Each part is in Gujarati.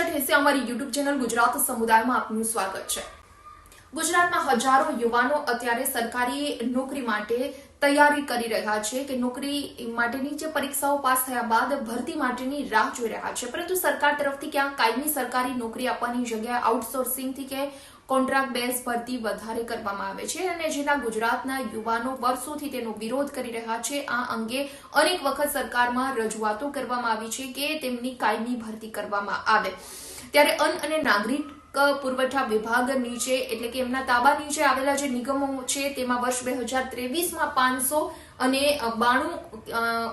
નમસ્તે અમારી યુટ્યુબ ચેનલ ગુજરાત સમુદાયમાં આપનું સ્વાગત છે. ગુજરાતમાં હજારો યુવાનો અત્યારે સરકારી નોકરી માટે તૈયારી કરી રહ્યા છે કે નોકરી માટેની જે પરીક્ષાઓ પાસ થયા બાદ ભરતી માટેની રાહ જોઈ રહ્યા છે. પરંતુ સરકાર તરફથી ક્યાંક કાયમી સરકારી નોકરી આપવાની જગ્યાએ આઉટસોર્સિંગથી કે કોન્ટ્રાક્ટ બેઝ ભરતી વધારે કરવામાં આવે છે અને જેના ગુજરાતના યુવાનો વર્ષોથી તેનો વિરોધ કરી રહ્યા છે. આ અંગે અનેક વખત સરકારમાં રજૂઆતો કરવામાં આવી છે કે તેમની કાયમી ભરતી કરવામાં આવે. ત્યારે અન્ન અને નાગરિક પુરવઠા વિભાગ નીચે, એટલે કે એમના તાબા નીચે આવેલા જે નિગમો છે, તેમાં વર્ષ બે હજાર ત્રેવીસમાં પાંચસો અને બાણું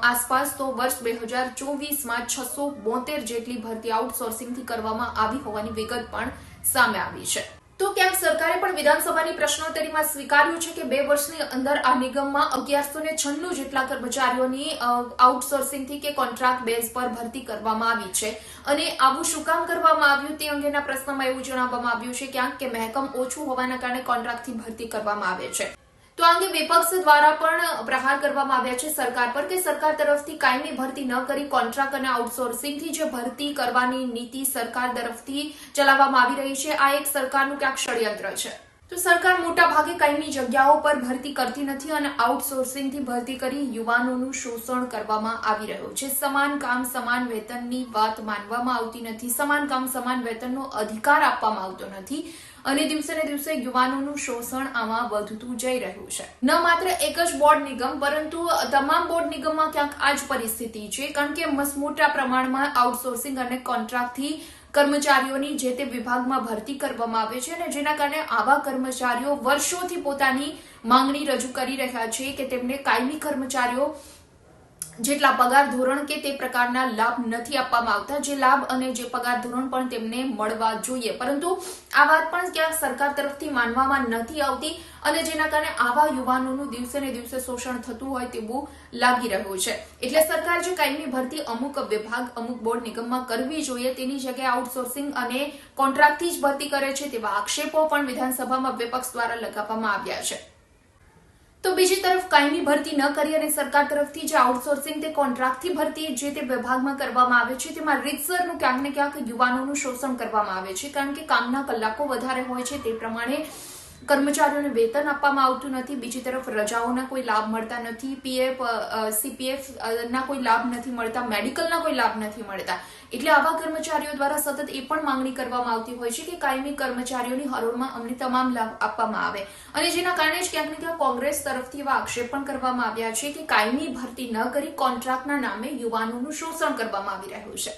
આસપાસ તો વર્ષ બે હજાર ચોવીસમાં છસો બોતેર જેટલી ભરતી આઉટસોર્સિંગથી કરવામાં આવી હોવાની વિગત પણ સામે આવી છે. તો ક્યાંક સરકારે પણ વિધાનસભાની પ્રશ્નોત્તરીમાં સ્વીકાર્યું છે કે બે વર્ષની અંદર આ નિગમમાં અગિયારસો ને છન્નું જેટલા કર્મચારીઓની આઉટસોર્સિંગથી કે કોન્ટ્રાક્ટ બેઝ પર ભરતી કરવામાં આવી છે. અને આવું શું કામ કરવામાં આવ્યું તે અંગેના પ્રશ્નમાં એવું જણાવવામાં આવ્યું છે ક્યાંક કે મહેકમ ઓછું હોવાના કારણે કોન્ટ્રાક્ટથી ભરતી કરવામાં આવે છે. તો આ અંગે વિપક્ષ દ્વારા પણ પ્રહાર કરવામાં આવ્યા છે સરકાર પર કે સરકાર તરફથી કાયમી ભરતી ન કરી કોન્ટ્રાક્ટ અને આઉટસોર્સિંગથી જે ભરતી કરવાની નીતિ સરકાર તરફથી ચલાવવામાં આવી રહી છે, આ એક સરકારનું ક્યાંક ષડયંત્ર છે. તો સરકાર મોટા ભાગે કાયમી જગ્યાઓ પર ભરતી કરતી નથી અને આઉટસોર્સિંગથી ભરતી કરી યુવાનોનું શોષણ કરવામાં આવી રહ્યું છે. સમાન કામ, સમાન વેતનની વાત માનવામાં આવતી નથી. સમાન કામ, સમાન વેતનનો અધિકાર આપવામાં આવતો નથી. અને દિવસે ને દિવસે યુવાનોનું શોષણ આમાં વધતું જઈ રહ્યું છે. ન માત્ર એક જ બોર્ડ નિગમ, પરંતુ તમામ બોર્ડ નિગમમાં ક્યાંક આ જ પરિસ્થિતિ છે. કારણ કે મસમોટા પ્રમાણમાં આઉટસોર્સિંગ અને કોન્ટ્રાક્ટથી કર્મચારીઓની જે તે વિભાગમાં ભરતી કરવામાં આવે છે અને જેના કારણે આવા કર્મચારીઓ વર્ષોથી પોતાની માંગણી રજૂ કરી રહ્યા છે કે તેમને કાયમી કર્મચારીઓ જેટલા પગાર ધોરણ કે તે પ્રકારના લાભ નથી આપવામાં આવતા, જે લાભ અને જે પગાર ધોરણ પણ તેમને મળવા જોઈએ. પરંતુ આ વાત પણ ક્યાંક સરકાર તરફથી માનવામાં નથી આવતી અને જેના કારણે આવા યુવાનોનું દિવસે ને દિવસે શોષણ થતું હોય તેવું લાગી રહ્યું છે. એટલે સરકાર જે કાયમી ભરતી અમુક વિભાગ, અમુક બોર્ડ નિગમમાં કરવી જોઈએ, તેની જગ્યાએ આઉટસોર્સિંગ અને કોન્ટ્રાક્ટથી જ ભરતી કરે છે તેવા આક્ષેપો પણ વિધાનસભામાં વિપક્ષ દ્વારા લગાવવામાં આવ્યા છે. તો બીજી તરફ કાયમી ભરતી ન કરી અને સરકાર તરફથી જે આઉટસોર્સિંગ તે કોન્ટ્રાક્ટથી ભરતી જે તે વિભાગમાં કરવામાં આવે છે, તેમાં રીતસરનું ક્યાંક ને ક્યાંક યુવાનોનું શોષણ કરવામાં આવે છે, કારણ કે કામના કલાકો વધારે હોય છે તે પ્રમાણે કર્મચારીઓને વેતન આપવામાં આવતું નથી, બીજી તરફ રજાઓના કોઈ લાભ મળતા નથી, પીએફ સીપીએફ ના કોઈ લાભ નથી મળતા, મેડિકલના કોઈ લાભ નથી મળતા. એટલે આવા કર્મચારીઓ દ્વારા સતત એ પણ માંગણી કરવામાં આવતી હોય છે કે કાયમી કર્મચારીઓની હરોળમાં અમને તમામ લાભ આપવામાં આવે. અને જેના કારણે જ ક્યાંક ને ક્યાંક કોંગ્રેસ તરફથી એવા આક્ષેપ પણ કરવામાં આવ્યા છે કે કાયમી ભરતી ન કરી, કોન્ટ્રાક્ટના નામે યુવાનોનું શોષણ કરવામાં આવી રહ્યું છે.